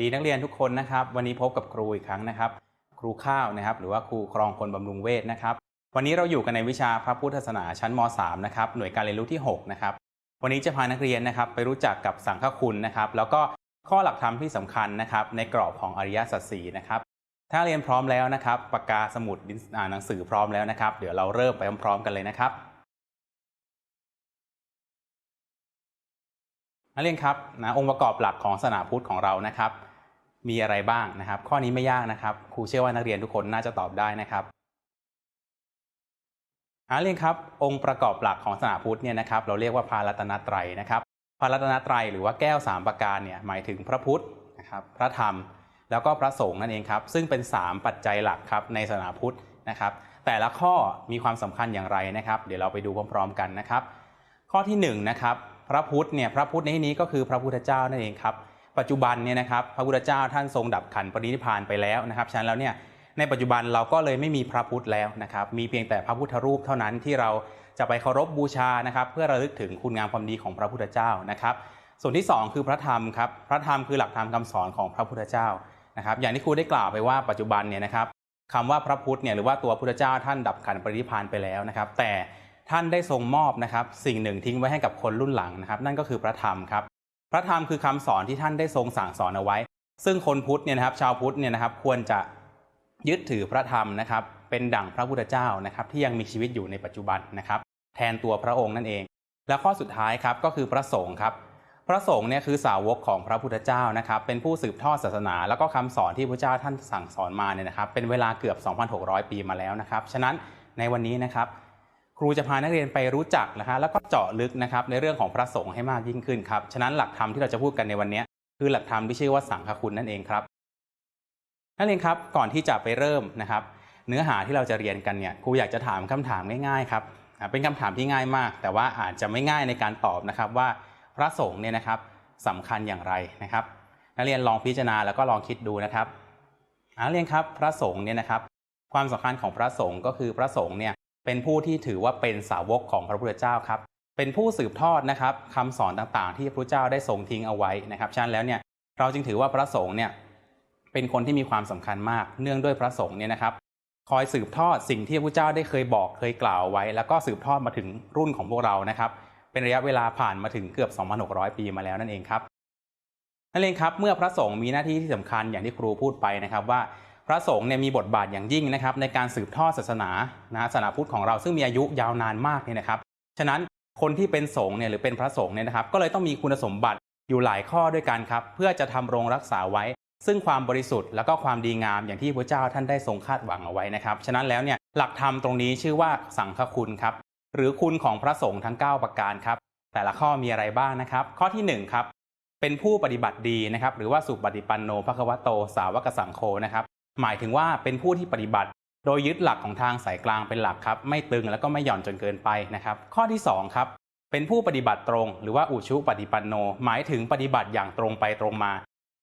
ดีนักเรียนทุกคนนะครับ วันนี้พบกับครูอีกครั้งนะครับ ครูข้าวนะครับ หรือว่าครูครองคนบำรุงเวทนะครับ วันนี้เราอยู่กันในวิชาพระพุทธศาสนาชั้นม .3 นะครับหน่วยการเรียนรู้ที่ 6 นะครับ วันนี้จะพานักเรียนนะครับ ไปรู้จักกับสังฆคุณนะครับ แล้วก็ข้อหลักธรรมที่สำคัญนะครับ ในกรอบของอริยสัจสีนะครับ ถ้าเรียนพร้อมแล้วนะครับปากกาสมุดอ่าหนังสือพร้อมแล้วนะครับ เดี๋ยวเราเริ่มไปพร้อมๆกันเลยนะครับนักเรียนครับนะองค์ประกอบหลักของศาสนาพุทธของเรานะครับ มีอะไรบ้างนะครับ ข้อนี้ไม่ยากนะครับ ครูเชื่อว่านักเรียนทุกคนน่าจะตอบได้นะครับนักเรียนครับ องค์ประกอบหลักของศาสนาพุทธเนี่ยนะครับ เราเรียกว่าพารัตนตรัยนะครับ พารัตนตรัยหรือว่าแก้วสามประการเนี่ยหมายถึงพระพุทธนะครับ พระธรรม แล้วก็พระสงฆ์นั่นเองครับ ซึ่งเป็น 3 ปัจจัยหลักครับในศาสนาพุทธนะครับ แต่ละข้อมีความสำคัญอย่างไรนะครับ เดี๋ยวเราไปดูพร้อมๆกันนะครับ ข้อที่1นะครับ พระพุทธเนี่ย พระพุทธในที่นี้ก็คือพระพุทธเจ้านั่นเองครับ ปัจจุบันเนี่ยนะครับพระพุทธเจ้าท่านทรงดับขันปรินิพานไปแล้วนะครับฉะนั้นแล้วเนี่ยในปัจจุบันเราก็เลยไม่มีพระพุทธแล้วนะครับมีเพียงแต่พระพุทธรูปเท่านั้นที่เราจะไปเคารพบูชานะครับเพื่อระลึกถึงคุณงามความดีของพระพุทธเจ้านะครับ ส่วนที่ 2 คือพระธรรมครับพระธรรมคือหลักธรรมคำสอนของพระพุทธเจ้านะครับ อย่างที่ครูได้กล่าวไปว่าปัจจุบันเนี่ยนะครับคำว่าพระพุทธเนี่ยหรือว่าตัวพุทธเจ้าท่านดับขันปรินิพานไปแล้วนะครับ แต่ท่านได้ทรงมอบนะครับสิ่งหนึ่งทิ้งไว้ให้กับคนรุ่นหลังนะครับ นั่นก็คือพระธรรมครับ พระธรรมคือคำสอนที่ท่านได้ทรงสั่งสอนเอาไว้ ซึ่งคนพุทธเนี่ยนะครับ ชาวพุทธเนี่ยนะครับควรจะยึดถือพระธรรมนะครับ เป็นดั่งพระพุทธเจ้านะครับ ที่ยังมีชีวิตอยู่ในปัจจุบันนะครับ แทนตัวพระองค์นั่นเอง และข้อสุดท้ายครับก็คือพระสงฆ์ครับ พระสงฆ์เนี่ยคือสาวกของพระพุทธเจ้านะครับ เป็นผู้สืบทอดศาสนา แล้วก็คำสอนที่พระเจ้าท่านสั่งสอนมาเนี่ยนะครับ เป็นเวลาเกือบ 2,600 ปีมาแล้วนะครับ ฉะนั้นในวันนี้นะครับ ครูจะพานักเรียนไปรู้จักนะฮะแล้วก็เจาะลึกนะครับในเรื่องของพระสงฆ์ให้มากยิ่งขึ้นครับฉะนั้นหลักธรรมที่เราจะพูดกันในวันนี้คือหลักธรรมที่ชื่อว่าสังฆคุณนั่นเองครับนักเรียนครับก่อนที่จะไปเริ่มนะครับ เนื้อหาที่เราจะเรียนกันเนี่ยครูอยากจะถามคำถามง่ายๆครับเป็นคำถามที่ง่ายมาก แต่ว่าอาจจะไม่ง่ายในการตอบนะครับว่าพระสงฆ์เนี่ยนะครับสำคัญอย่างไรนะครับ นักเรียนลองพิจารณาแล้วก็ลองคิดดูนะครับนักเรียนครับพระสงฆ์เนี่ยนะครับ ความสำคัญของพระสงฆ์ก็คือพระสงฆ์เนี่ย เป็นผู้ที่ถือว่าเป็นสาวกของพระพุทธเจ้าครับ เป็นผู้สืบทอดนะครับคำสอนต่างๆ ที่พระพุทธเจ้าได้ทรงทิ้งเอาไว้นะครับฉะนั้นแล้วเนี่ยเราจึงถือว่าพระสงฆ์เนี่ยเป็นคนที่มีความสำคัญมาก เนื่องด้วยพระสงฆ์เนี่ยนะครับ คอยสืบทอดสิ่งที่พระพุทธเจ้าได้เคยบอกเคยกล่าวไว้ แล้วก็สืบทอดมาถึงรุ่นของพวกเรานะครับเป็นระยะเวลาผ่านมาถึงเกือบ 2,600 ปีมาแล้วนั่นเองครับนั่นเองครับเมื่อพระสงฆ์มีหน้าที่ที่สำคัญอย่างที่ครูพูดไปนะครับว่า พระสงฆ์เนี่ยมีบทบาทอย่างยิ่งนะครับในการสืบทอดศาสนานะศาสนาพุทธของเราซึ่งมีอายุยาวนานมากเนี่ยนะครับฉะนั้นคนที่เป็นสงฆ์เนี่ยหรือเป็นพระสงฆ์เนี่ยนะครับก็เลยต้องมีคุณสมบัติอยู่หลายข้อด้วยกันครับเพื่อจะทำรงรักษาไว้ ซึ่งความบริสุทธิ์แล้วก็ความดีงามอย่างที่พระเจ้าท่านได้ทรงคาดหวังเอาไว้นะครับฉะนั้นแล้วเนี่ยหลักธรรมตรงนี้ชื่อว่าสังฆคุณครับหรือคุณของพระสงฆ์ทั้ง 9 ประการครับแต่ละข้อมีอะไรบ้างนะครับ ข้อที่1ครับเป็นผู้ปฏิบัติดีนะครับหรือว่าสุปฏิปันโนภควโต สาวกสังโฆนะครับ หมายถึงว่าเป็นผู้ที่ปฏิบัติ โดยยึดหลักของทางสายกลางเป็นหลักครับ ไม่ตึงแล้วก็ไม่หย่อนจนเกินไปนะครับ ข้อที่สองครับเป็นผู้ปฏิบัติตรง หรือว่าอุชุปฏิปันโน หมายถึงปฏิบัติอย่างตรงไปตรงมา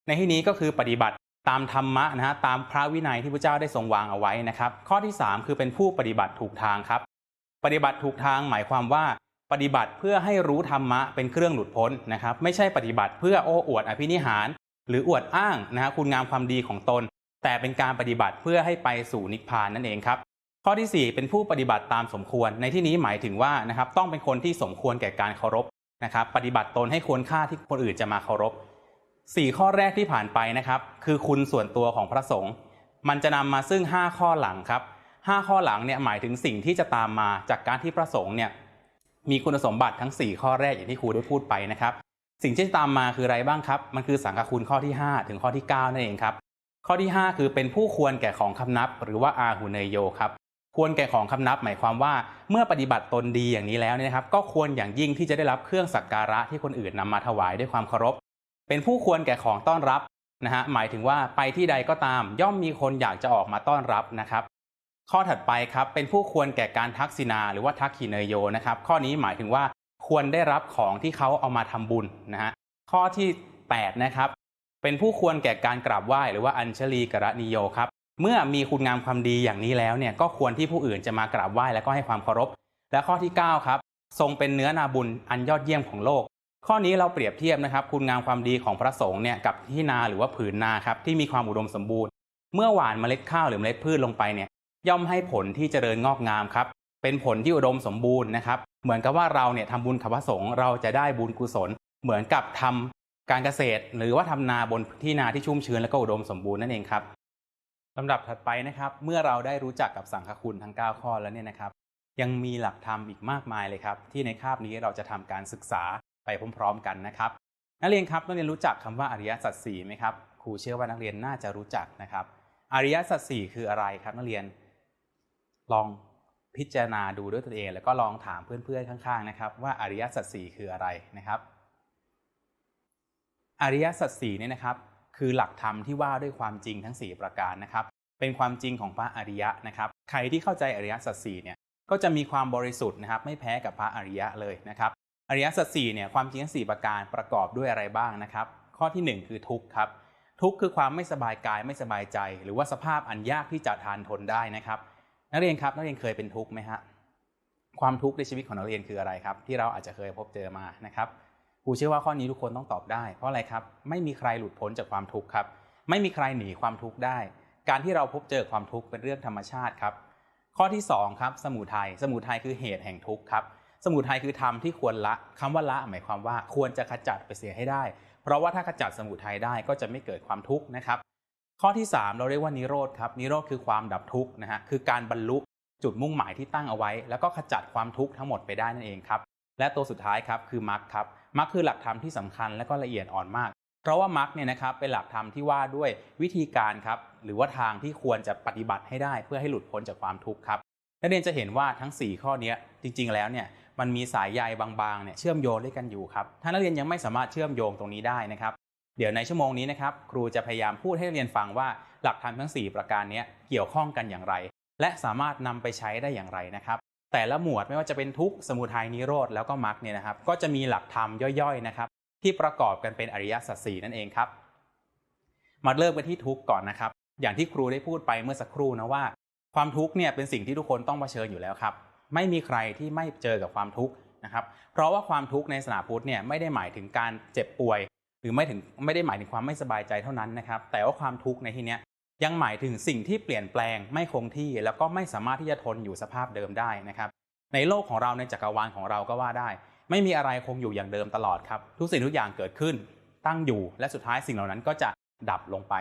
ในที่นี้ก็คือปฏิบัติตามธรรมะนะฮะตามพระวินัยที่พระเจ้าได้ทรงวางเอาไว้นะครับ ข้อที่ 3 คือเป็นผู้ปฏิบัติถูกทางครับ ปฏิบัติถูกทางหมายความว่า ปฏิบัติเพื่อให้รู้ธรรมะเป็นเครื่องหลุดพ้นนะครับ ไม่ใช่ปฏิบัติเพื่อโอ้อวดอภินิหาร หรืออวดอ้างนะฮะคุณงามความดีของตน แต่เป็นการปฏิบัติเพื่อให้ไปสู่นิพพานนั่นเองครับ ข้อที่ 4 เป็นผู้ปฏิบัติตามสมควร ในที่นี้หมายถึงว่านะครับต้องเป็นคนที่สมควรแก่การเคารพนะครับปฏิบัติตนให้ควรค่าที่คนอื่นจะมาเคารพสี่ข้อแรกที่ผ่านไปนะครับคือคุณส่วนตัวของพระสงฆ์มันจะนำมาซึ่ง 5 ข้อหลังครับ5ข้อหลังเนี่ยหมายถึงสิ่งที่จะตามมาจากการที่พระสงฆ์เนี่ยมีคุณสมบัติทั้ง 4 ข้อแรกอย่างที่ครูได้พูดไปนะครับ สิ่งที่จะตามมาคืออะไรบ้างครับ มันคือสังฆคุณข้อที่ 5 ถึงข้อที่ 9 นั่นเองครับ ข้อที่ 5 คือเป็นผู้ควรแก่ของคำนับ หรือว่าอาหุเนยโยครับควรแก่ของคำนับหมายความว่าเมื่อปฏิบัติตนดีอย่างนี้แล้วเนี่ยนะครับ ก็ควรอย่างยิ่งที่จะได้รับเครื่องสักการะที่คนอื่นนำมาถวายด้วยความเคารพ เป็นผู้ควรแก่ของต้อนรับนะฮะหมายถึงว่าไปที่ใดก็ตาม ย่อมมีคนอยากจะออกมาต้อนรับนะครับ ข้อถัดไปครับเป็นผู้ควรแก่การทักษิณาหรือว่าทักขิเนยโยนะครับ ข้อนี้หมายถึงว่าควรได้รับของที่เขาเอามาทำบุญนะฮะข้อที่8นะครับ เป็นผู้ควรแก่การกราบไหว้หรือว่าอัญชลีกรณิโยครับเมื่อมีคุณงามความดีอย่างนี้แล้วเนี่ยก็ควรที่ผู้อื่นจะมากราบไหว้แล้วก็ให้ความเคารพ และข้อที่ 9 ครับ ทรงเป็นเนื้อนาบุญอันยอดเยี่ยมของโลก ข้อนี้เราเปรียบเทียบนะครับ คุณงามความดีของพระสงฆ์เนี่ยกับที่นาหรือว่าผืนนาครับที่มีความอุดมสมบูรณ์ เมื่อหว่านเมล็ดข้าวหรือเมล็ดพืชลงไปเนี่ยย่อมให้ผลที่เจริญงอกงามครับเป็นผลที่อุดมสมบูรณ์นะครับเหมือนกับว่าเราเนี่ยทำบุญกับพระสงฆ์เราจะได้บุญกุศล เหมือนกับทำ การเกษตรหรือว่าทำนาบนที่นาที่ชุ่มชื้นและก็อุดมสมบูรณ์นั่นเองครับลำดับถัดไปนะครับ เมื่อเราได้รู้จักกับสังฆคุณทั้ง 9 ข้อแล้วเนี่ยนะครับ ยังมีหลักธรรมอีกมากมายเลยครับ ที่ในคาบนี้เราจะทำการศึกษาไปพร้อมๆกันนะครับ นักเรียนครับนักเรียนรู้จักคำว่าอริยสัจสี่ไหมครับครูเชื่อว่านักเรียนน่าจะรู้จักนะครับ อริยสัจสี่คืออะไรครับนักเรียน ลองพิจารณาดูด้วยตัวเอง แล้วก็ลองถามเพื่อนๆข้างๆนะครับ ว่าอริยสัจสี่คืออะไรนะครับ อริยสัจสี่เนี่ยนะครับ คือหลักธรรมที่ว่าด้วยความจริงทั้ง 4 ประการนะครับ เป็นความจริงของพระอริยะนะครับ ใครที่เข้าใจอริยสัจสี่เนี่ยก็จะมีความบริสุทธิ์นะครับ ไม่แพ้กับพระอริยะเลยนะครับ อริยสัจสี่เนี่ยความจริงทั้ง 4 ประการประกอบด้วยอะไรบ้างนะครับ ข้อทีหนึ่1 คือทุกข์ครับ ทุกข์คือความไม่สบายกายไม่สบายใจ หรือว่าสภาพอันยากที่จะทานทนได้นะครับ นักเรียนครับนักเรียนเคยเป็นทุกข์ไหมฮะความทุกข์ในชีวิตของนักเรียนคืออะไรครับ ที่เราอาจจะเคยพบเจอมานะครับ ครูเชื่อว่าข้อนี้ทุกคนต้องตอบได้ เพราะอะไรครับ ไม่มีใครหลุดพ้นจากความทุกข์ครับ ไม่มีใครหนีความทุกข์ได้ การที่เราพบเจอความทุกข์เป็นเรื่องธรรมชาติครับ ข้อที่สองครับ สมุทัย สมุทัยคือเหตุแห่งทุกข์ครับ สมุทัยคือธรรมที่ควรละคำว่าละหมายความว่าควรจะขจัดไปเสียให้ได้ เพราะว่าถ้าขจัดสมุทัยได้ก็จะไม่เกิดความทุกข์นะครับ ข้อที่ 3 เราเรียกว่านิโรธครับ นิโรธคือความดับทุกข์นะฮะ คือการบรรลุจุดมุ่งหมายที่ตั้งเอาไว้ แล้วก็ขจัดความทุกข์ทั้งหมดไปได้นั่นเองครับ และตัวสุดท้ายครับคือมรรคครับ มรรคคือหลักธรรมที่สำคัญและก็ละเอียดอ่อนมาก เพราะว่ามรรคเนี่ยนะครับเป็นหลักธรรมที่ว่าด้วยวิธีการครับหรือว่าทางที่ควรจะปฏิบัติให้ได้ เพื่อให้หลุดพ้นจากความทุกข์ครับนักเรียนจะเห็นว่าทั้ง 4 ข้อนี้จริง ๆ แล้วเนี่ยมันมีสายใยบางๆเนี่ยเชื่อมโยงด้วยกันอยู่ครับถ้านักเรียนยังไม่สามารถเชื่อมโยงตรงนี้ได้นะครับ เดี๋ยวในชั่วโมงนี้นะครับครูจะพยายามพูดให้นักเรียนฟังว่าหลักธรรมทั้ง 4 ประการนี้เกี่ยวข้องกันอย่างไร และสามารถนำไปใช้ได้อย่างไรนะครับ แต่ละหมวดไม่ว่าจะเป็นทุกข์สมุทัยนิโรธแล้วก็มรรคเนี่ยนะครับ ก็จะมีหลักธรรมย่อยๆนะครับ ที่ประกอบกันเป็นอริยสัจสี่นั่นเองครับ มาเริ่มกันที่ทุกข์ก่อนนะครับ อย่างที่ครูได้พูดไปเมื่อสักครู่นะว่า ความทุกข์เนี่ยเป็นสิ่งที่ทุกคนต้องเผชิญอยู่แล้วครับ ไม่มีใครที่ไม่เจอกับความทุกข์นะครับ เพราะว่าความทุกข์ในศาสนาพุทธเนี่ยไม่ได้หมายถึงการเจ็บป่วย หรือไม่ถึงไม่ได้หมายถึงความไม่สบายใจเท่านั้นนะครับ แต่ว่าความทุกข์ในที่เนี้ ยังหมายถึงสิ่งที่เปลี่ยนแปลงไม่คงที่แล้วก็ไม่สามารถที่จะทนอยู่สภาพเดิมได้นะครับ ในโลกของเราในจักรวาลของเราก็ว่าได้ ไม่มีอะไรคงอยู่อย่างเดิมตลอดครับ ทุกสิ่งทุกอย่างเกิดขึ้น ตั้งอยู่ และสุดท้ายสิ่งเหล่านั้นก็จะดับลงไป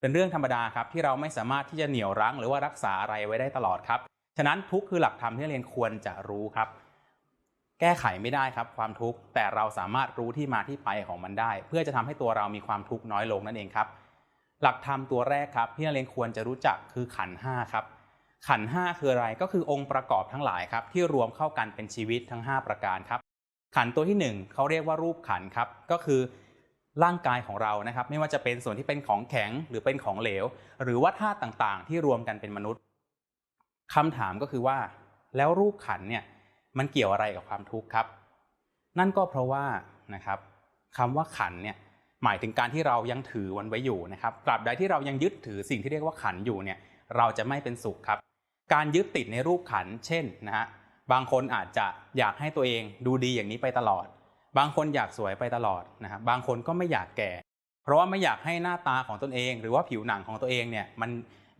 เป็นเรื่องธรรมดาครับที่เราไม่สามารถที่จะเหนี่ยวรั้งหรือว่ารักษาอะไรไว้ได้ตลอดครับ ฉะนั้นทุกคือหลักธรรมที่เรียนควรจะรู้ครับ แก้ไขไม่ได้ครับความทุกข์แต่เราสามารถรู้ที่มาที่ไปของมันได้ เพื่อจะทำให้ตัวเรามีความทุกข์น้อยลงนั่นเองครับ หลักธรรมตัวแรกครับที่นักเรียนควรจะรู้จักคือขันห้าครับ ขันห้าคืออะไรก็คือองค์ประกอบทั้งหลายครับที่รวมเข้ากันเป็นชีวิตทั้ง 5 ประการครับ ขันตัวที่หนึ่งเขาเรียกว่ารูปขันครับก็คือร่างกายของเรานะครับ ไม่ว่าจะเป็นส่วนที่เป็นของแข็งหรือเป็นของเหลว หรือว่าธาตุต่างๆ ที่รวมกันเป็นมนุษย์คำถามก็คือว่า แล้วรูปขันเนี่ยมันเกี่ยวอะไรกับความทุกข์ครับ นั่นก็เพราะว่านะครับคำว่าขันเนี่ย หมายถึงการที่เรายังถือวันไว้อยู่นะครับตราบใดที่เรายังยึดถือสิ่งที่เรียกว่าขันอยู่เนี่ยเราจะไม่เป็นสุขครับ การยึดติดในรูปขัน เช่นนะฮะบางคนอาจจะอยากให้ตัวเองดูดีอย่างนี้ไปตลอด บางคนอยากสวยไปตลอดนะครับบางคนก็ไม่อยากแก่ เพราะว่าไม่อยากให้หน้าตาของตนเอง หรือว่าผิวหนังของตัวเองเนี่ยมัน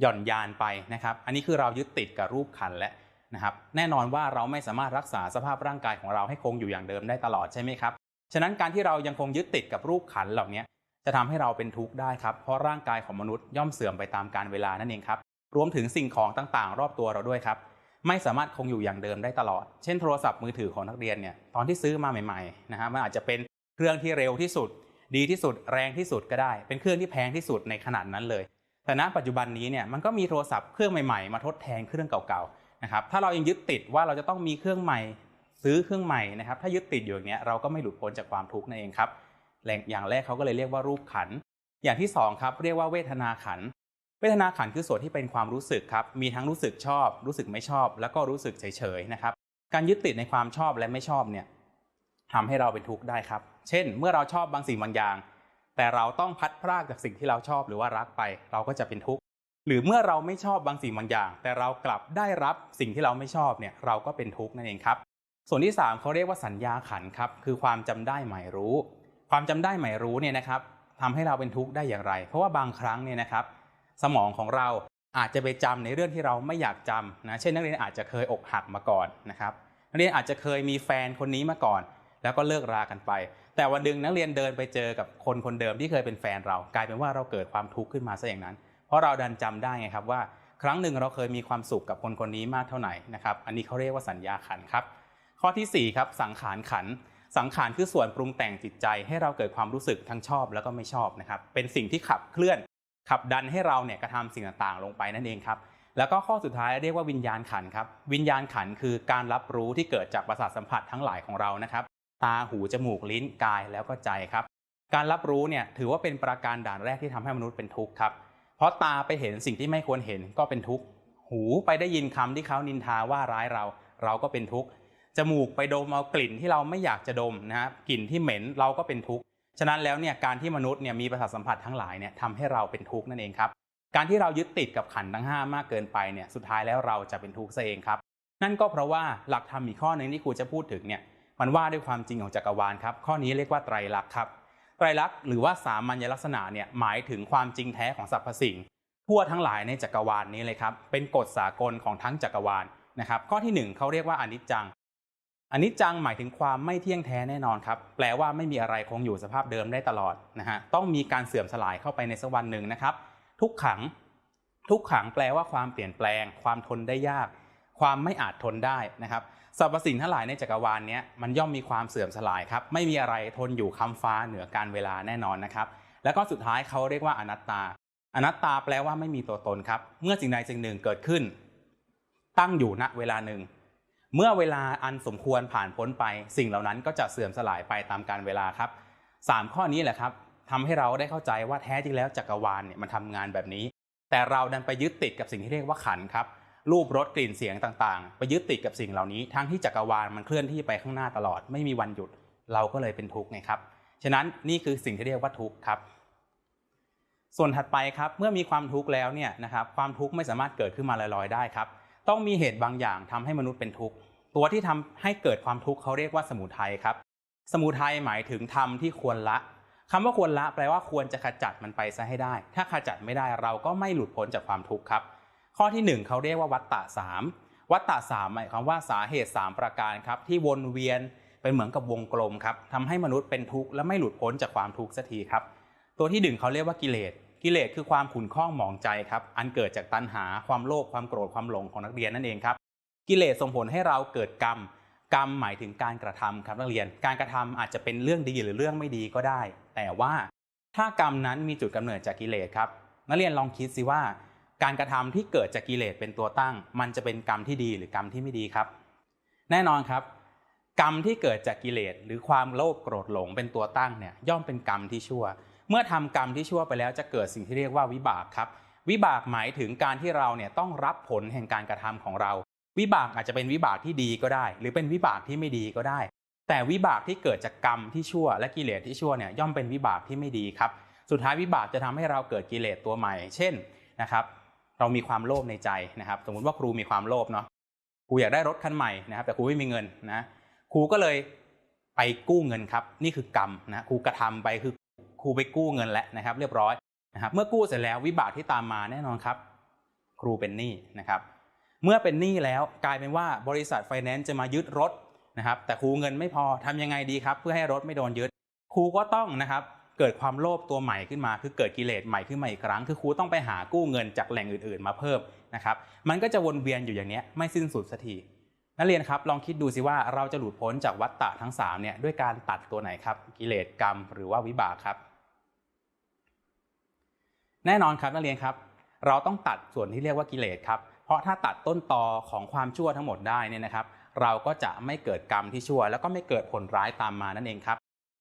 หย่อนยานไปนะครับ อันนี้คือเรายึดติดกับรูปขันและนะครับ แน่นอนว่าเราไม่สามารถรักษาสภาพร่างกายของเราให้คงอยู่อย่างเดิมได้ตลอดใช่ไหมครับ ฉะนั้นการที่เรายังคงยึดติดกับรูปขันเหล่านี้จะทำให้เราเป็นทุกข์ได้ครับ เพราะร่างกายของมนุษย์ย่อมเสื่อมไปตามกาลเวลานั่นเองครับ รวมถึงสิ่งของต่างๆ รอบตัวเราด้วยครับ ไม่สามารถคงอยู่อย่างเดิมได้ตลอด เช่นโทรศัพท์มือถือของนักเรียนเนี่ย ตอนที่ซื้อมาใหม่ๆนะฮะ มันอาจจะเป็นเครื่องที่เร็วที่สุด ดีที่สุด แรงที่สุดก็ได้ เป็นเครื่องที่แพงที่สุดในขนาดนั้นเลย แต่ณปัจจุบันนี้เนี่ย มันก็มีโทรศัพท์เครื่องใหม่ๆ มาทดแทนเครื่องเก่าๆ นะครับ ถ้าเรายังยึดติดว่าเราจะต้องมีเครื่องใหม่ ซื้อเครื่องใหม่นะครับ ถ้ายึดติดอยู่อย่างเนี้ยเราก็ไม่หลุดพ้นจากความทุกข์นั่นเองครับแหล่งอย่างแรกเขาก็เลยเรียกว่ารูปขัน อย่างที่สองครับเรียกว่าเวทนาขัน เวทนาขันคือส่วนที่เป็นความรู้สึกครับ มีทั้งรู้สึกชอบ รู้สึกไม่ชอบ แล้วก็รู้สึกเฉยๆนะครับ การยึดติดในความชอบและไม่ชอบเนี่ยทำให้เราเป็นทุกข์ได้ครับ เช่น เมื่อเราชอบบางสิ่งบางอย่าง แต่เราต้องพัดพรากจากสิ่งที่เราชอบหรือว่ารักไป เราก็จะเป็นทุกข์ หรือเมื่อเราไม่ชอบบางสิ่งบางอย่าง แต่เรากลับได้รับสิ่งที่เราไม่ชอบเนี่ย เราก็เป็นทุกข์นั่นเองครับ ส่วนที่ 3เขาเรียกว่าสัญญาขันครับคือความจำได้หมายรู้ ความจำได้หมายรู้เนี่ยนะครับทำให้เราเป็นทุกข์ได้อย่างไร เพราะว่าบางครั้งเนี่ยนะครับ สมองของเราอาจจะไปจำในเรื่องที่เราไม่อยากจำนะเช่นนักเรียนอาจจะเคยอกหักมาก่อนนะครับนักเรียนอาจจะเคยมีแฟนคนนี้มาก่อน แล้วก็เลิกรากันไป แต่วันหนึ่งนักเรียนเดินไปเจอกับคนคนเดิมที่เคยเป็นแฟนเรา กลายเป็นว่าเราเกิดความทุกข์ขึ้นมาซะอย่างนั้น เพราะเราดันจำได้ไงครับว่า ครั้งหนึ่งเราเคยมีความสุขกับคนคนนี้มากเท่าไหร่นะครับอันนี้เขาเรียกว่าสัญญาขันครับ ข้อทีสี่4ครับสังขารขัน สังขารคือส่วนปรุงแต่งจิตใจ ให้เราเกิดความรู้สึกทั้งชอบแล้วก็ไม่ชอบนะครับ เป็นสิ่งที่ขับเคลื่อน ขับดันให้เราเนี่ยกระทำสิ่งต่างๆ ลงไปนั่นเองครับ แล้วก็ข้อสุดท้ายเรียกว่าวิญญาณขันครับ วิญญาณขันคือการรับรู้ที่เกิดจากประสาทสัมผัสทั้งหลายของเรานะครับ ตา หู จมูก ลิ้น กาย แล้วก็ใจครับ การรับรู้เนี่ยถือว่าเป็นประการด่านแรกที่ทำให้มนุษย์เป็นทุกข์ครับ เพราะตาไปเห็นสิ่งที่ไม่ควรเห็นก็เป็นทุกข์ หูไปได้ยินคำที่เขานินทาว่าร้ายเรา เราก็เป็นทุกข์ จมูกไปดมเอากลิ่นที่เราไม่อยากจะดมนะฮะกลิ่นที่เหม็นเราก็เป็นทุกข์ฉะนั้นแล้วเนี่ยการที่มนุษย์เนี่ยมีประสาทสัมผัสทั้งหลายเนี่ยทำให้เราเป็นทุกข์นั่นเองครับการที่เรายึดติดกับขันทั้ง 5 มากเกินไปเนี่ยสุดท้ายแล้วเราจะเป็นทุกข์ซะเองครับนั่นก็เพราะว่าหลักธรรมอีกข้อหนึ่งที่ครูจะพูดถึงเนี่ยมันว่าด้วยความจริงของจักรวาลครับข้อนี้เรียกว่าไตรลักษณ์ครับไตรลักษณ์หรือว่าสามัญลักษณะเนี่ยหมายถึงความจริงแท้ของสรรพสิ่ง ทั่วทั้งหลายในจักรวาลนี้เลยครับเป็นกฎสากลของทั้งจักรวาลนะครับข้อที่หนึ่งเขาเรียกว่าอนิจจัง อันิจจังหมายถึงความไม่เที่ยงแท้แน่นอนครับ แปลว่าไม่มีอะไรคงอยู่สภาพเดิมได้ตลอดนะฮะ ต้องมีการเสื่อมสลายเข้าไปในสักวันหนึ่งนะครับ ทุกขัง ทุกขังแปลว่าความเปลี่ยนแปลง ความทนได้ยาก ความไม่อาจทนได้นะครับสรรพสิ่งทั้งหลายในจักรวาลนี้มันย่อมมีความเสื่อมสลายครับ ไม่มีอะไรทนอยู่คำฟ้าเหนือการเวลาแน่นอนนะครับ แล้วก็สุดท้ายเขาเรียกว่าอนัตตา อนัตตาแปลว่าไม่มีตัวตนครับ เมื่อสิ่งใดสิ่งหนึ่งเกิดขึ้น ตั้งอยู่ณเวลาหนึ่ง เมื่อเวลาอันสมควรผ่านพ้นไป สิ่งเหล่านั้นก็จะเสื่อมสลายไปตามการเวลาครับสามข้อนี้แหละครับทำให้เราได้เข้าใจว่าแท้จริงแล้วจักรวาลเนี่ยมันทำงานแบบนี้ แต่เราดันไปยึดติดกับสิ่งที่เรียกว่าขันครับรูปรสกลิ่นเสียงต่างๆ ไปยึดติดกับสิ่งเหล่านี้ ทั้งที่จักรวาลมันเคลื่อนที่ไปข้างหน้าตลอดไม่มีวันหยุดเราก็เลยเป็นทุกข์ไงครับฉะนั้นนี่คือสิ่งที่เรียกว่าทุกข์ครับ ส่วนถัดไปครับเมื่อมีความทุกข์แล้วเนี่ยนะครับความทุกข์ไม่สามารถเกิดขึ้นมาลอยๆได้ครับ ต้องมีเหตุบางอย่างทำให้มนุษย์เป็นทุกข์ ตัวที่ทำให้เกิดความทุกข์เขาเรียกว่าสมุทัยครับ สมุทัยหมายถึงธรรมที่ควรละคำว่าควรละแปลว่าควรจะขจัดมันไปซะให้ได้ ถ้าขจัดไม่ได้เราก็ไม่หลุดพ้นจากความทุกข์ครับ ข้อที่หนึ่งเขาเรียกว่าวัตตะสามวัตตะสามหมายความว่าสาเหตุ 3 ประการครับที่วนเวียนเป็นเหมือนกับวงกลมครับทำให้มนุษย์เป็นทุกข์และไม่หลุดพ้นจากความทุกข์สักทีครับ ตัวที่หนึ่งเขาเรียกว่ากิเลส กิเลสคือความขุ่นข้องหมองใจครับอันเกิดจากตัณหาความโลภความโกรธความหลงของนักเรียนนั่นเองครับ กิเลสส่งผลให้เราเกิดกรรมกรรมหมายถึงการกระทำครับนักเรียน การกระทำอาจจะเป็นเรื่องดีหรือเรื่องไม่ดีก็ได้ แต่ว่าถ้ากรรมนั้นมีจุดกำเนิดจากกิเลสครับนักเรียนลองคิดสิว่า การกระทำที่เกิดจากกิเลสเป็นตัวตั้ง มันจะเป็นกรรมที่ดีหรือกรรมที่ไม่ดีครับ แน่นอนครับ กรรมที่เกิดจากกิเลสหรือความโลภโกรธหลงเป็นตัวตั้งเนี่ยย่อมเป็นกรรมที่ชั่ว เมื่อทำกรรมที่ชั่วไปแล้วจะเกิดสิ่งที่เรียกว่าวิบากครับ วิบากหมายถึงการที่เราเนี่ยต้องรับผลแห่งการกระทำของเรา วิบากอาจจะเป็นวิบากที่ดีก็ได้ หรือเป็นวิบากที่ไม่ดีก็ได้ แต่วิบากที่เกิดจากกรรมที่ชั่ว และกิเลสที่ชั่วเนี่ยย่อมเป็นวิบากที่ไม่ดีครับ สุดท้ายวิบากจะทำให้เราเกิดกิเลสตัวใหม่ เช่นนะครับเรามีความโลภในใจนะครับ สมมุติว่าครูมีความโลภเนาะครูอยากได้รถคันใหม่นะครับ แต่ครูไม่มีเงินนะครูก็เลยไปกู้เงินครับ นี่คือกรรมนะครูกระทำไปคือ ครูไปกู้เงินแล้วนะครับ เรียบร้อยนะครับเมื่อกู้เสร็จแล้ววิบากที่ตามมาแน่นอนครับ ครูเป็นหนี้นะครับ เมื่อเป็นหนี้แล้วกลายเป็นว่าบริษัทไฟแนนซ์จะมายึดรถนะครับ แต่ครูเงินไม่พอทำยังไงดีครับ เพื่อให้รถไม่โดนยึด ครูก็ต้องนะครับเกิดความโลภตัวใหม่ขึ้นมา คือเกิดกิเลสใหม่ขึ้นมาอีกครั้ง คือครูต้องไปหากู้เงินจากแหล่งอื่นๆ มาเพิ่มนะครับ มันก็จะวนเวียนอยู่อย่างนี้ไม่สิ้นสุดสักทีนักเรียนครับลองคิดดูสิว่าเราจะหลุดพ้นจากวัฏฏะทั้ง3เนี่ยด้วยการตัดตัวไหนครับกิเลสกรรมหรือว่าวิบากครับ แน่นอนครับนักเรียนครับ เราต้องตัดส่วนที่เรียกว่ากิเลสครับ เพราะถ้าตัดต้นตอของความชั่วทั้งหมดได้เนี่ยนะครับ เราก็จะไม่เกิดกรรมที่ชั่ว แล้วก็ไม่เกิดผลร้ายตามมานั่นเองครับ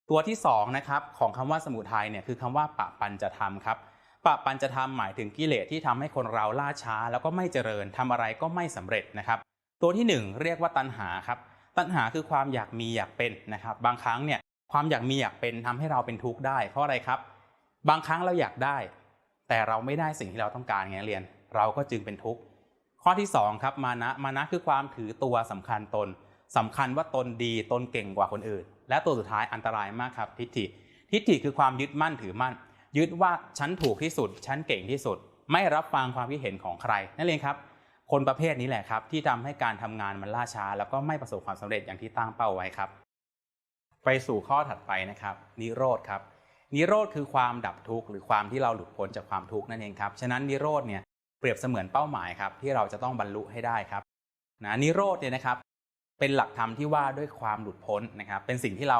ตัวที่2นะครับของคำว่าสมุทัยเนี่ยคือคำว่าปะปัญจะทำครับปะปัญจะทำหมายถึงกิเลสที่ทำให้คนเราล่าช้า แล้วก็ไม่เจริญทำอะไรก็ไม่สำเร็จนะครับ ตัวที่ 1 เรียกว่าตัณหาครับ ตัณหาคือความอยากมีอยากเป็นนะครับ บางครั้งเนี่ยความอยากมีอยากเป็นทำให้เราเป็นทุกข์ได้เพราะอะไรครับ บางครั้งเราอยากได้ แต่เราไม่ได้สิ่งที่เราต้องการไงเรียน เราก็จึงเป็นทุกข์ข้อที่2ครับมานะมานะคือความถือตัวสำคัญตนสำคัญว่าตนดีตนเก่งกว่าคนอื่น และตัวสุดท้ายอันตรายมากครับ ทิฏฐิ ทิฏฐิคือความยึดมั่นถือมั่น ยึดว่าฉันถูกที่สุด ฉันเก่งที่สุด ไม่รับฟังความคิดเห็นของใคร นั่นเองครับ คนประเภทนี้แหละครับ ที่ทำให้การทำงานมันล่าช้า แล้วก็ไม่ประสบความสำเร็จอย่างที่ตั้งเป้าไว้ครับ ไปสู่ข้อถัดไปนะครับ นิโรธครับ นิโรธคือความดับทุกข์หรือความที่เราหลุดพ้นจากความทุกข์นั่นเองครับ ฉะนั้นนิโรธเนี่ยเปรียบเสมือนเป้าหมายครับที่เราจะต้องบรรลุให้ได้ครับนะนิโรธเนี่ยนะครับเป็นหลักธรรมที่ว่าด้วยความหลุดพ้นนะครับเป็นสิ่งที่เรา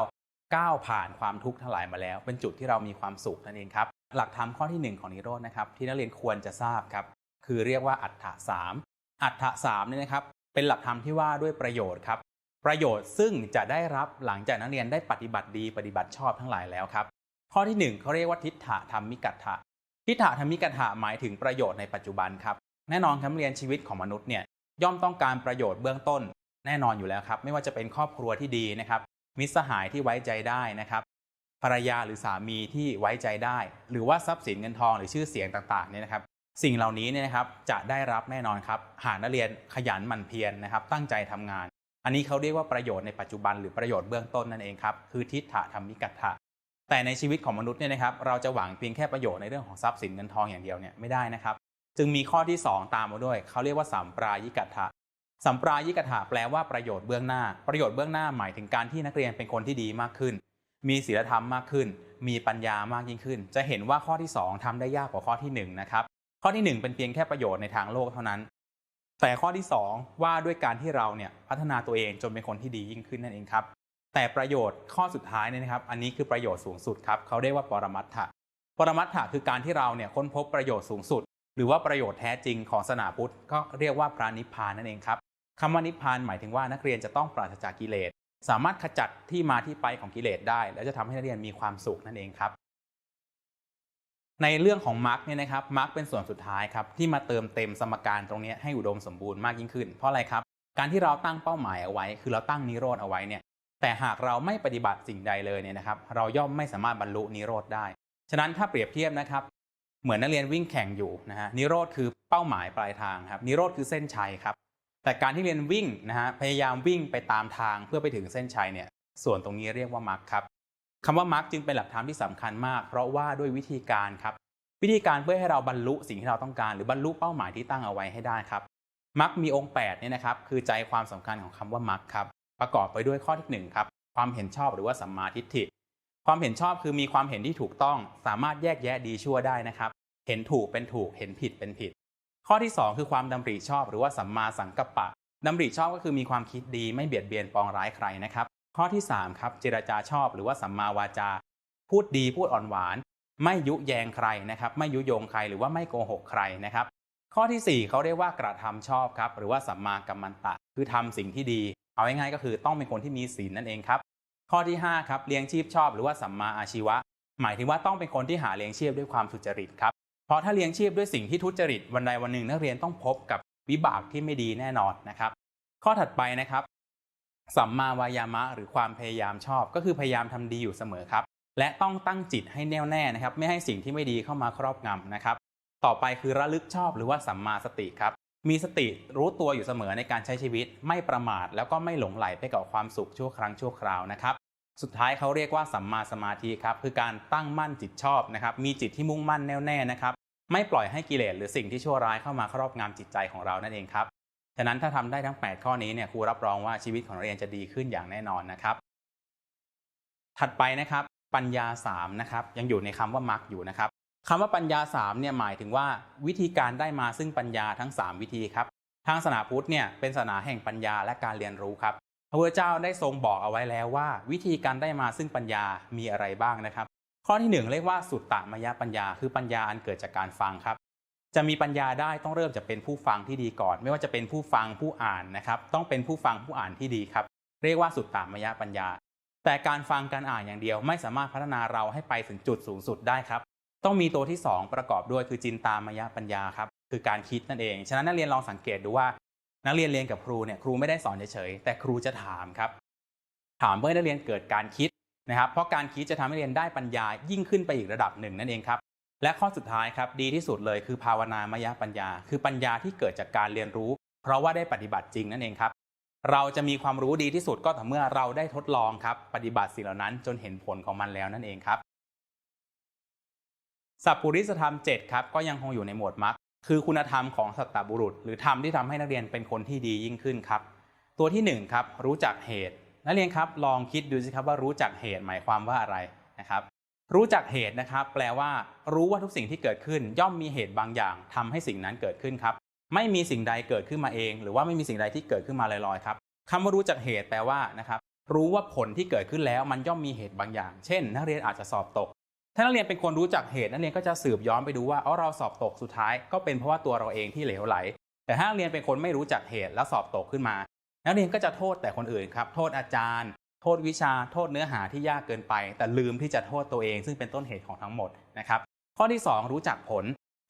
ก้าวผ่านความทุกข์ทั้งหลายมาแล้ว เป็นจุดที่เรามีความสุขนั่นเองครับหลักธรรมข้อที่หนึ่งของนิโรธนะครับที่นักเรียนควรจะทราบครับคือเรียกว่าอัฏฐสามอัฏฐสามเนี่ยนะครับเป็นหลักธรรมที่ว่าด้วยประโยชน์ครับประโยชน์ซึ่งจะได้รับหลังจากนักเรียนได้ปฏิบัติดีปฏิบัติชอบทั้งหลายแล้วครับ ข้อที่หนึ่งเขาเรียกว่าทิฏฐะธรรมิกัตถะทิฏฐะธรรมิกัตถะหมายถึงประโยชน์ในปัจจุบันครับแน่นอนครับนักเรียนชีวิตของมนุษย์เนี่ยย่อมต้องการประโยชน์เบื้องต้น แน่นอนอยู่แล้วครับ ไม่ว่าจะเป็นครอบครัวที่ดีนะครับมิตรสหายที่ไว้ใจได้นะครับภรรยาหรือสามีที่ไว้ใจได้ หรือว่าทรัพย์สินเงินทองหรือชื่อเสียงต่างๆเนี่ยนะครับสิ่งเหล่านี้เนี่ยนะครับจะได้รับแน่นอนครับ หากนักเรียนขยันหมั่นเพียรนะครับตั้งใจทำงาน อันนี้เขาเรียกว่าประโยชน์ในปัจจุบันหรือประโยชน์เบื้องต้นนั่นเองครับคือทิฏฐธรรมิกัตถะ แต่ในชีวิตของมนุษย์เนี่ยนะครับเราจะหวังเพียงแค่ประโยชน์ในเรื่องของทรัพย์สินเงินทองอย่างเดียวเนี่ยไม่ได้นะครับ จึงมีข้อที่ 2 ตามมาด้วย เขาเรียกว่าสัมปรายิกัตถะสัมปรายิกถาแปลว่าประโยชน์เบื้องหน้า ประโยชน์เบื้องหน้าหมายถึงการที่นักเรียนเป็นคนที่ดีมากขึ้น มีศีลธรรมมากขึ้น มีปัญญามากยิ่งขึ้น จะเห็นว่าข้อที่ 2ทำได้ยากกว่าข้อที่ 1 นะครับ ข้อที่ 1 เป็นเพียงแค่ประโยชน์ในทางโลกเท่านั้น แต่ข้อที่ 2 ว่าด้วยการที่เราเนี่ยพัฒนาตัวเองจนเป็นคนที่ดียิ่งขึ้นนั่นเองครับ แต่ประโยชน์ข้อสุดท้ายเนี่ยนะครับ อันนี้คือประโยชน์สูงสุดครับเขาเรียกว่าปรมัตถะปรมัตถะคือการที่เราเนี่ยค้นพบประโยชน์สูงสุด หรือว่าประโยชน์แท้จริงของศาสนาพุทธก็เรียกว่าพระนิพพานนั่นเองครับคำว่านิพพานหมายถึงว่านักเรียนจะต้องปราศจากกิเลสสามารถขจัดที่มาที่ไปของกิเลสได้ และจะทำให้นักเรียนมีความสุขนั่นเองครับ ในเรื่องของมรรคเนี่ยนะครับมรรคเป็นส่วนสุดท้ายครับที่มาเติมเต็มสมการตรงนี้ให้อุดมสมบูรณ์มากยิ่งขึ้น เพราะอะไรครับ การที่เราตั้งเป้าหมายเอาไว้ คือเราตั้งนิโรธเอาไว้เนี่ย แต่หากเราไม่ปฏิบัติสิ่งใดเลยเนี่ยนะครับ เราย่อมไม่สามารถบรรลุนิโรธได้ ฉะนั้นถ้าเปรียบเทียบนะครับ เหมือนนักเรียนวิ่งแข่งอยู่นะฮะนิโรธคือเป้าหมายปลายทางครับนิโรธคือเส้นชัยครับแต่การที่เรียนวิ่งนะฮะพยายามวิ่งไปตามทางเพื่อไปถึงเส้นชัยเนี่ยส่วนตรงนี้เรียกว่ามรรคครับคำว่ามรรคจึงเป็นหลักธรรมที่สำคัญมาก เพราะว่าด้วยวิธีการครับวิธีการเพื่อให้เราบรรลุสิ่งที่เราต้องการ หรือบรรลุเป้าหมายที่ตั้งเอาไว้ให้ได้ครับมรรคมีองค์8เนี่ยนะครับคือใจความสำคัญของคำว่ามรรคครับ ประกอบไปด้วยข้อที่หนึ่งครับความเห็นชอบหรือว่าสัมมาทิฏฐิ ความเห็นชอบคือมีความเห็นที่ถูกต้อง สามารถแยกแยะดีชั่วได้นะครับ เห็นถูกเป็นถูกเห็นผิดเป็นผิด ข้อที่ 2 คือความดำริชอบหรือว่าสัมมาสังกัปปะดำริชอบก็คือมีความคิดดีไม่เบียดเบียนปองร้ายใครนะครับ ข้อที่3ครับเจรจาชอบหรือว่าสัมมาวาจา พูดดีพูดอ่อนหวาน ไม่ยุแยงใครนะครับ ไม่ยุยงใครหรือว่าไม่โกหกใครนะครับ ข้อทีสี่4เขาเรียกว่ากระทำชอบครับ หรือว่าสัมมากัมมันตะ คือทำสิ่งที่ดี เอาง่ายๆก็คือต้องเป็นคนที่มีศีลนั่นเองครับ ข้อที่5ครับเลี้ยงชีพชอบหรือว่าสัมมาอาชีวะ หมายถึงว่าต้องเป็นคนที่หาเลี้ยงชีพด้วยความสุจริตครับเพราะถ้าเลี้ยงชีพด้วยสิ่งที่ทุจริตวันใดวันหนึ่งนักเรียนต้องพบกับวิบากที่ไม่ดีแน่นอนนะครับ ข้อถัดไปนะครับสัมมาวายามะ หรือความพยายามชอบ ก็คือพยายามทำดีอยู่เสมอครับ และต้องตั้งจิตให้แน่วแน่นะครับ ไม่ให้สิ่งที่ไม่ดีเข้ามาครอบงำนะครับ ต่อไปคือระลึกชอบหรือว่าสัมมาสติครับ มีสติรู้ตัวอยู่เสมอในการใช้ชีวิต ไม่ประมาทแล้วก็ไม่หลงไหลไปกับความสุขชั่วครั้งชั่วคราวนะครับสุดท้ายเขาเรียกว่าสัมมาสมาธิครับคือการตั้งมั่นจิตชอบนะครับมีจิตที่มุ่งมั่นแน่วแน่นะครับไม่ปล่อยให้กิเลสหรือสิ่งที่ชั่วร้ายเข้ามาครอบงำจิตใจของเรานั่นเองครับฉะนั้นถ้าทำได้ทั้ง 8 ข้อนี้เนี่ยครูรับรองว่าชีวิตของนักเรียนจะดีขึ้นอย่างแน่นอนนะครับ ถัดไปนะครับปัญญา3นะครับยังอยู่ในคำว่ามรรคอยู่นะครับ คำว่าปัญญา3เนี่ยหมายถึงว่าวิธีการได้มาซึ่งปัญญาทั้ง 3 วิธีครับ ทางศาสนาพุทธเนี่ยเป็นศาสนาแห่งปัญญาและการเรียนรู้ครับพระพุทธเจ้าได้ทรงบอกเอาไว้แล้วว่า วิธีการได้มาซึ่งปัญญามีอะไรบ้างนะครับ ข้อที่ 1 เรียกว่าสุตตมยปัญญา คือปัญญาอันเกิดจากการฟังครับ จะมีปัญญาได้ต้องเริ่มจากเป็นผู้ฟังที่ดีก่อน ไม่ว่าจะเป็นผู้ฟังผู้อ่านนะครับ ต้องเป็นผู้ฟังผู้อ่านที่ดีครับ เรียกว่าสุตตมยปัญญา แต่การฟังการอ่านอย่างเดียวไม่สามารถพัฒนาเราให้ไปถึงจุดสูงสุดได้ครับ ต้องมีตัวที่ 2 ประกอบด้วยคือจินตามยปัญญาครับคือการคิดนั่นเอง ฉะนั้นนักเรียนลองสังเกตดูว่า นักเรียนเรียนกับครูเนี่ยครูไม่ได้สอนเฉยๆแต่ครูจะถามครับ ถามเพื่อให้นักเรียนเกิดการคิดนะครับ เพราะการคิดจะทำให้เรียนได้ปัญญายิ่งขึ้นไปอีกระดับหนึ่งนั่นเองครับ และข้อสุดท้ายครับดีที่สุดเลยคือภาวนามยปัญญา คือปัญญาที่เกิดจากการเรียนรู้ เพราะว่าได้ปฏิบัติจริงนั่นเองครับ เราจะมีความรู้ดีที่สุดก็ต่อเมื่อเราได้ทดลองครับปฏิบัติสิ่งเหล่านั้นจนเห็นผลของมันแล้วนั่นเองครับ สัพปุริสธรรม7ครับก็ยังคงอยู่ในหมวดมรรคคือคุณธรรมของสัตตบุรุษ หรือธรรมที่ทำให้นักเรียนเป็นคนที่ดียิ่งขึ้นครับ ตัวที่1ครับรู้จักเหตุ นักเรียนครับลองคิดดูสิครับว่ารู้จักเหตุหมายความว่าอะไรนะครับรู้จักเหตุนะครับ แปลว่า รู้ว่าทุกสิ่งที่เกิดขึ้น ย่อมมีเหตุบางอย่างทำให้สิ่งนั้นเกิดขึ้นครับ ไม่มีสิ่งใดเกิดขึ้นมาเอง หรือว่าไม่มีสิ่งใดที่เกิดขึ้นมาลอยๆครับคำว่ารู้จักเหตุแปลว่านะครับ รู้ว่าผลที่เกิดขึ้นแล้วมันย่อมมีเหตุบางอย่าง เช่น นักเรียนอาจจะสอบตก ถ้านักเรียนเป็นคนรู้จักเหตุนักเรียนก็จะสืบย้อนไปดูว่าอ๋อเราสอบตกสุดท้าย ก็เป็นเพราะว่าตัวเราเองที่เหลวไหล แต่ถ้านักเรียนเป็นคนไม่รู้จักเหตุแล้วสอบตกขึ้นมา นักเรียนก็จะโทษแต่คนอื่นครับ โทษอาจารย์ โทษวิชา โทษเนื้อหาที่ยากเกินไป แต่ลืมที่จะโทษตัวเอง ซึ่งเป็นต้นเหตุของทั้งหมดนะครับ ข้อที่ 2 รู้จักผล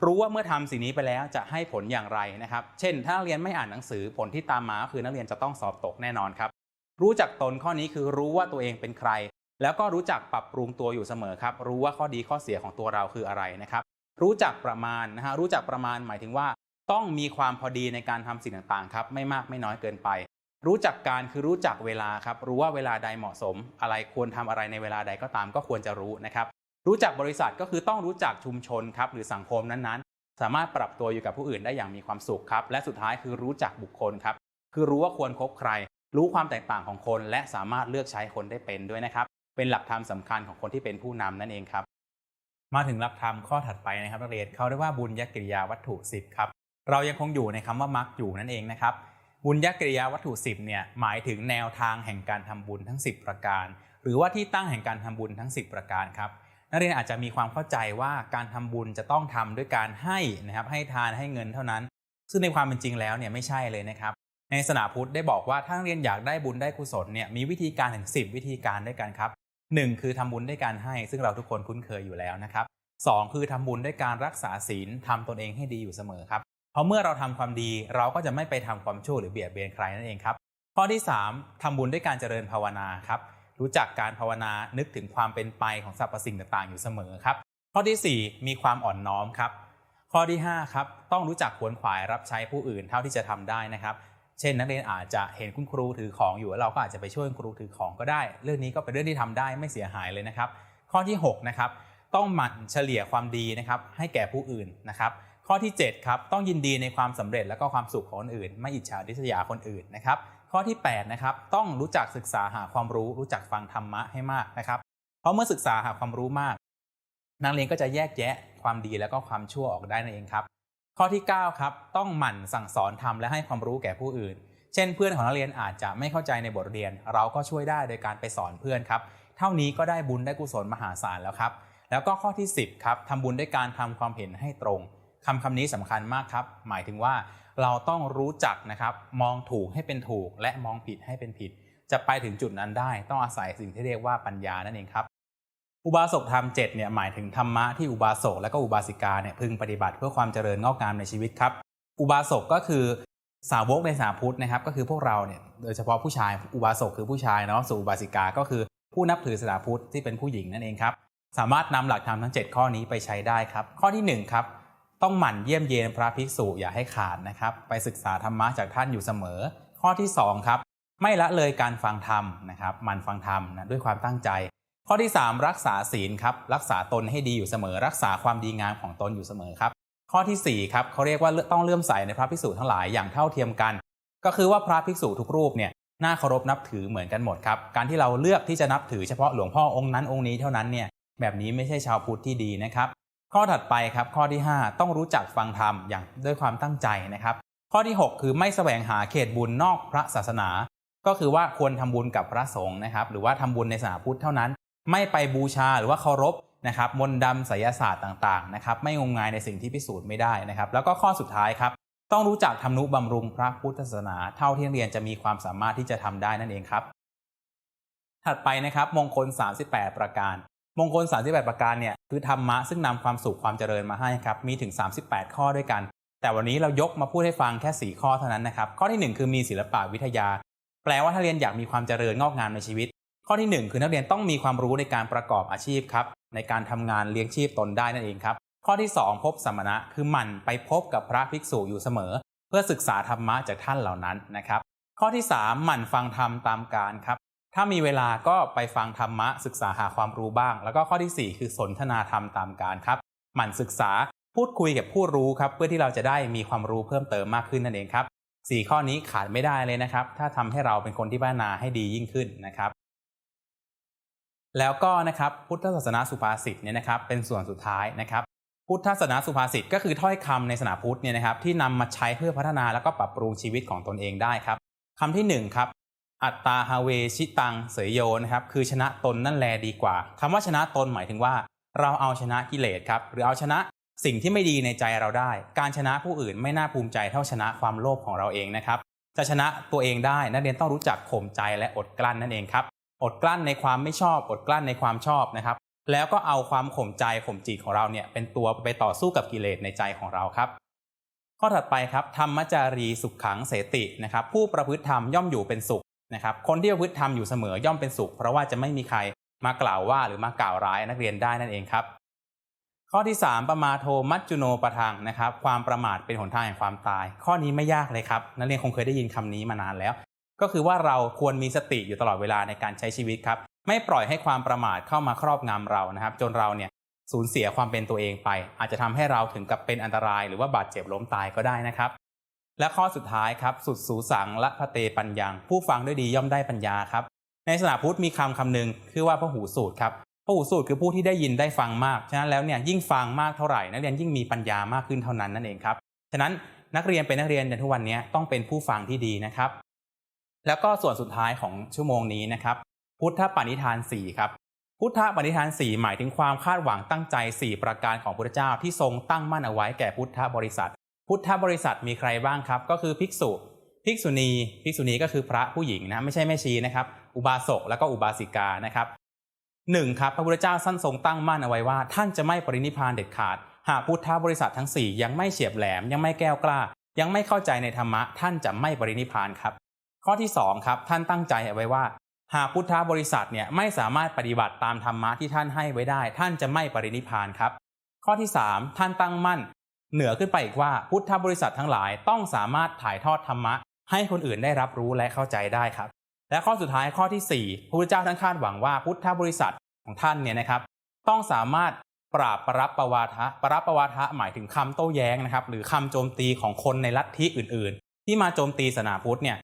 รู้ว่าเมื่อทำสิ่งนี้ไปแล้วจะให้ผลอย่างไรนะครับ เช่น ถ้านักเรียนไม่อ่านหนังสือผลที่ตามมาคือนักเรียนจะต้องสอบตกแน่นอนครับ รู้จักตนข้อนี้คือรู้ว่าตัวเองเป็นใคร แล้วก็รู้จักปรับปรุงตัวอยู่เสมอครับ รู้ว่าข้อดีข้อเสียของตัวเราคืออะไรนะครับ รู้จักประมาณนะฮะ รู้จักประมาณหมายถึงว่า ต้องมีความพอดีในการทำสิ่งต่างๆครับ ไม่มากไม่น้อยเกินไป รู้จักการคือรู้จักเวลาครับ รู้ว่าเวลาใดเหมาะสม อะไรควรทำอะไรในเวลาใดก็ตามก็ควรจะรู้นะครับ รู้จักบริษัทก็คือต้องรู้จักชุมชนครับหรือสังคมนั้นๆ สามารถปรับตัวอยู่กับผู้อื่นได้อย่างมีความสุขครับ และสุดท้ายคือรู้จักบุคคลครับ คือรู้ว่าควรคบใคร รู้ความแตกต่างของคน และสามารถเลือกใช้คนได้เป็นด้วยนะครับ เป็นหลักธรรมสำคัญของคนที่เป็นผู้นำนั่นเองครับ มาถึงหลักธรรมข้อถัดไปนะครับนักเรียนเขาเรียกว่าบุญญกิริยาวัตถุ 10ครับเรายังคงอยู่ในคำว่ามักอยู่นั่นเองนะครับบุญญกิริยาวัตถุ 10เนี่ยหมายถึงแนวทางแห่งการทำบุญทั้ง 10 ประการ หรือว่าที่ตั้งแห่งการทำบุญทั้ง 10 ประการครับนักเรียนอาจจะมีความเข้าใจว่าการทำบุญจะต้องทำด้วยการให้นะครับให้ทานให้เงินเท่านั้น ซึ่งในความเป็นจริงแล้วเนี่ยไม่ใช่เลยนะครับในศาสนาพุทธได้บอกว่าถ้านักเรียนอยากได้บุญได้กุศลเนี่ยมีวิธีการถึง 10 วิธีการด้วยกันครับ 1คือทำบุญด้วยการให้ ซึ่งเราทุกคนคุ้นเคยอยู่แล้วนะครับ2คือทำบุญด้วยการรักษาศีลทำตนเองให้ดีอยู่เสมอครับเพราะเมื่อเราทำความดีเราก็จะไม่ไปทำความชั่วหรือเบียดเบียนใครนั่นเองครับข้อที่ 3ทำบุญด้วยการเจริญภาวนาครับรู้จักการภาวนานึกถึงความเป็นไปของสรรพสิ่งต่างๆ อยู่เสมอครับข้อทีสี่4 มีความอ่อนน้อมครับข้อที่5ครับต้องรู้จักขวนขวายรับใช้ผู้อื่นเท่าที่จะทำได้นะครับ เช่นนักเรียนอาจจะเห็นคุณครูถือของอยู่เราก็อาจจะไปช่วยคุณครูถือของก็ได้ เรื่องนี้ก็เป็นเรื่องที่ทำได้ไม่เสียหายเลยนะครับ ข้อที่6นะครับต้องหมั่นเฉลี่ยความดีนะครับให้แก่ผู้อื่นนะครับข้อที่7ครับต้องยินดีในความสำเร็จและก็ความสุขของคนอื่น ไม่อิจฉาริษยาคนอื่นนะครับข้อที่8นะครับต้องรู้จักศึกษาหาความรู้ รู้จักฟังธรรมะให้มากนะครับ เพราะเมื่อศึกษาหาความรู้มาก นักเรียนก็จะแยกแยะความดีแล้วก็ความชั่วออกได้นั่นเองครับ ข้อที่ 9 ครับ ต้องหมั่นสั่งสอนทำและให้ความรู้แก่ผู้อื่น เช่นเพื่อนของนักเรียนอาจจะไม่เข้าใจในบทเรียน เราก็ช่วยได้โดยการไปสอนเพื่อนครับ เท่านี้ก็ได้บุญได้กุศลมหาศาลแล้วครับ แล้วก็ข้อที่ 10 ครับทำบุญด้วยการทำความเห็นให้ตรงคำคำนี้สำคัญมากครับ หมายถึงว่าเราต้องรู้จักนะครับมองถูกให้เป็นถูกและมองผิดให้เป็นผิด จะไปถึงจุดนั้นได้ต้องอาศัยสิ่งที่เรียกว่าปัญญานั่นเองครับ อุบาสกธรรมเจ็ดเนี่ยหมายถึงธรรมะที่อุบาสกและก็อุบาสิกาเนี่ยพึงปฏิบัติเพื่อความเจริญงอกงามในชีวิตครับ อุบาสกก็คือสาวกในศาสาพุทธนะครับก็คือพวกเราเนี่ยโดยเฉพาะผู้ชายอุบาสกคือผู้ชายเนาะส่วนอุบาสิกาก็คือผู้นับถือศาสนาพุทธที่เป็นผู้หญิงนั่นเองครับสามารถนำหลักธรรมทั้ง 7 ข้อนี้ไปใช้ได้ครับ ข้อที่1ครับต้องหมั่นเยี่ยมเยียนพระภิกษุอย่าให้ขาดนะครับไปศึกษาธรรมะจากท่านอยู่เสมอ ข้อที่2ครับไม่ละเลยการฟังธรรมนะครับหมันฟังธรรมนะด้วยความตั้งใจ ข้อที่ 3 รักษาศีลครับรักษาตนให้ดีอยู่เสมอ รักษาความดีงามของตนอยู่เสมอครับ ข้อที่4ครับเขาเรียกว่าต้องเลื่อมใสในพระภิกษุทั้งหลายอย่างเท่าเทียมกัน ก็คือว่าพระภิกษุทุกรูปเนี่ยน่าเคารพนับถือเหมือนกันหมดครับการที่เราเลือกที่จะนับถือเฉพาะหลวงพ่อองค์นั้นองค์นี้เท่านั้นเนี่ยแบบนี้ไม่ใช่ชาวพุทธที่ดีนะครับ ข้อถัดไปครับข้อที่ 5 ต้องรู้จักฟังธรรมอย่างด้วยความตั้งใจนะครับ ข้อที่ 6 คือไม่แสวงหาเขตบุญนอกพระศาสนา ก็คือว่าควรทำบุญกับพระสงฆ์นะครับหรือว่าทำบุญในศาสนาพุทธเท่านั้น ไม่ไปบูชาหรือว่าเคารพนะครับมนต์ดำไสยศาสตร์ต่างๆนะครับไม่งมงายในสิ่งที่พิสูจน์ไม่ได้นะครับ แล้วก็ข้อสุดท้ายครับต้องรู้จักทำนุบำรุงพระพุทธศาสนาเท่าที่เรียนจะมีความสามารถที่จะทำได้นั่นเองครับ ถัดไปนะครับมงคล 38 ประการ มงคล 38 ประการเนี่ยคือธรรมะซึ่งนำความสุขความเจริญมาให้ครับมีถึง 38 ข้อด้วยกัน แต่วันนี้เรายกมาพูดให้ฟังแค่ 4 ข้อเท่านั้นนะครับข้อทีหนึ่1 คือมีศิลปะวิทยา แปลว่าถ้าเรียนอยากมีความเจริญงอกงามในชีวิต ข้อที่ 1 คือนักเรียนต้องมีความรู้ในการประกอบอาชีพครับในการทำงานเลี้ยงชีพตนได้นั่นเองครับ ข้อที่ 2 พบสมณะคือหมั่นไปพบกับพระภิกษุอยู่เสมอ เพื่อศึกษาธรรมะจากท่านเหล่านั้นนะครับ ข้อที่ 3 หมั่นฟังธรรมตามการครับถ้ามีเวลาก็ไปฟังธรรมะศึกษาหาความรู้บ้าง แล้วก็ข้อทีสี่4 คือสนทนาธรรมตามการครับหมั่นศึกษาพูดคุยกับผู้รู้ครับเพื่อที่เราจะได้มีความรู้เพิ่มเติมมากขึ้นนั่นเองครับสี่ข้อนี้ขาดไม่ได้เลยนะครับ ถ้าทำให้เราเป็นคนที่พัฒนาให้ดียิ่งขึ้นนะครับ แล้วก็นะครับพุทธศาสนาสุภาษิตเนี่ยนะครับเป็นส่วนสุดท้ายนะครับพุทธศาสนาสุภาษิตก็คือถ้อยคำในศาสนาพุทธเนี่ยนะครับที่นำมาใช้เพื่อพัฒนาแล้วก็ปรับปรุงชีวิตของตนเองได้ครับคำที่หนึ่งครับอัตตาฮาเวชิตังเสยโยนะครับคือชนะตนนั่นแลดีกว่าคำว่าชนะตนหมายถึงว่า เราเอาชนะกิเลสครับหรือเอาชนะสิ่งที่ไม่ดีในใจเราได้ การชนะผู้อื่นไม่น่าภูมิใจเท่าชนะความโลภของเราเองนะครับจะชนะตัวเองได้นักเรียนต้องรู้จักข่มใจและอดกลั้นนั่นเองครับ อดกลั้นในความไม่ชอบ อดกลั้นในความชอบนะครับ แล้วก็เอาความข่มใจข่มจิตของเราเนี่ยเป็นตัวไปต่อสู้กับกิเลสในใจของเราครับ ข้อถัดไปครับธรรมจารีสุขขังเสตินะครับผู้ประพฤติธรรมย่อมอยู่เป็นสุขนะครับคนที่ประพฤติธรรมอยู่เสมอย่อมเป็นสุข เพราะว่าจะไม่มีใครมากล่าวว่าหรือมากล่าวร้ายนักเรียนได้นั่นเองครับ ข้อที่ 3 ประมาโทมัจจุโนปะทังนะครับ ความประมาทเป็นหนทางแห่งความตาย ข้อนี้ไม่ยากเลยครับ นักเรียนคงเคยได้ยินคำนี้มานานแล้ว ก็คือว่าเราควรมีสติอยู่ตลอดเวลาในการใช้ชีวิตครับ ไม่ปล่อยให้ความประมาทเข้ามาครอบงำเรานะครับ จนเราเนี่ยสูญเสียความเป็นตัวเองไป อาจจะทำให้เราถึงกับเป็นอันตราย หรือว่าบาดเจ็บล้มตายก็ได้นะครับ และข้อสุดท้ายครับสุดสูสังละพะเตปัญญังผู้ฟังด้วยดีย่อมได้ปัญญาครับ ในศาสนาพุทธมีคำคำหนึ่งคือว่าพระหูสูตรครับพระหูสูตรคือผู้ที่ได้ยินได้ฟังมาก ฉะนั้นแล้วเนี่ยยิ่งฟังมากเท่าไหร่ นักเรียนยิ่งมีปัญญามากขึ้นเท่านั้นนั่นเองครับ ฉะนั้นนักเรียนเป็นนักเรียนในทุกวันนี้ต้องเป็นผู้ฟังที่ดีนะครับ แล้วก็ส่วนสุดท้ายของชั่วโมงนี้นะครับ พุทธปณิธาน 4 ครับ พุทธปณิธาน 4 หมายถึงความคาดหวังตั้งใจ 4 ประการของพระเจ้าที่ทรงตั้งมั่นเอาไว้แก่พุทธบริษัท พุทธบริษัทมีใครบ้างครับ ก็คือภิกษุ ภิกษุณี ภิกษุณีก็คือพระผู้หญิงนะไม่ใช่แม่ชีนะครับ อุบาสกแล้วก็อุบาสิกานะครับหนึ่งครับพระพุทธเจ้าท่านทรงตั้งมั่นเอาไว้ว่า ท่านจะไม่ปรินิพานเด็ดขาด หากพุทธบริษัททั้ง 4 ยังไม่เฉียบแหลมยังไม่แก้วกล้า ยังไม่เข้าใจในธรรมะท่านจะไม่ปรินิพานครับ ข้อที่2ครับท่านตั้งใจเอาไว้ว่า หากพุทธบริษัทเนี่ยไม่สามารถปฏิบัติตามธรรมะที่ท่านให้ไว้ได้ ท่านจะไม่ปรินิพานครับ ข้อที่ 3 ท่านตั้งมั่น เหนือขึ้นไปอีกว่าพุทธบริษัททั้งหลายต้องสามารถถ่ายทอดธรรมะ ให้คนอื่นได้รับรู้และเข้าใจได้ครับ และข้อสุดท้ายข้อที่4พระพุทธเจ้าท่านคาดหวังว่าพุทธบริษัทของท่านเนี่ยนะครับ ต้องสามารถปราบปรับประวาทะปรับประวาทะหมายถึงคำโต้แย้งนะครับ หรือคำโจมตีของคนในลัทธิอื่น ๆ ที่มาโจมตีศาสนาพุทธเนี่ย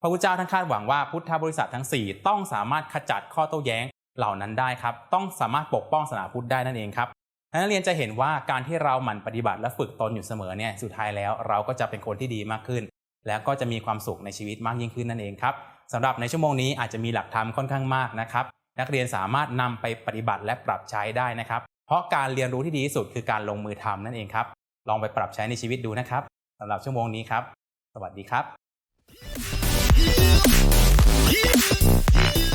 พระพุทธเจ้าท่านคาดหวังว่าพุทธบริษัททั้ง 4 ต้องสามารถขจัดข้อโต้แย้งเหล่านั้นได้ครับ ต้องสามารถปกป้องศาสนาพุทธได้นั่นเองครับนักเรียนจะเห็นว่าการที่เราหมั่นปฏิบัติและฝึกตนอยู่เสมอเนี่ยสุดท้ายแล้วเราก็จะเป็นคนที่ดีมากขึ้น แล้วก็จะมีความสุขในชีวิตมากยิ่งขึ้นนั่นเองครับสำหรับในชั่วโมงนี้อาจจะมีหลักธรรมค่อนข้างมากนะครับนักเรียนสามารถนำไปปฏิบัติและปรับใช้ได้นะครับ เพราะการเรียนรู้ที่ดีที่สุดคือการลงมือทำนั่นเองครับ ลองไปปรับใช้ในชีวิตดูนะครับสำหรับชั่วโมงนี้ครับ สวัสดีครับ いいか?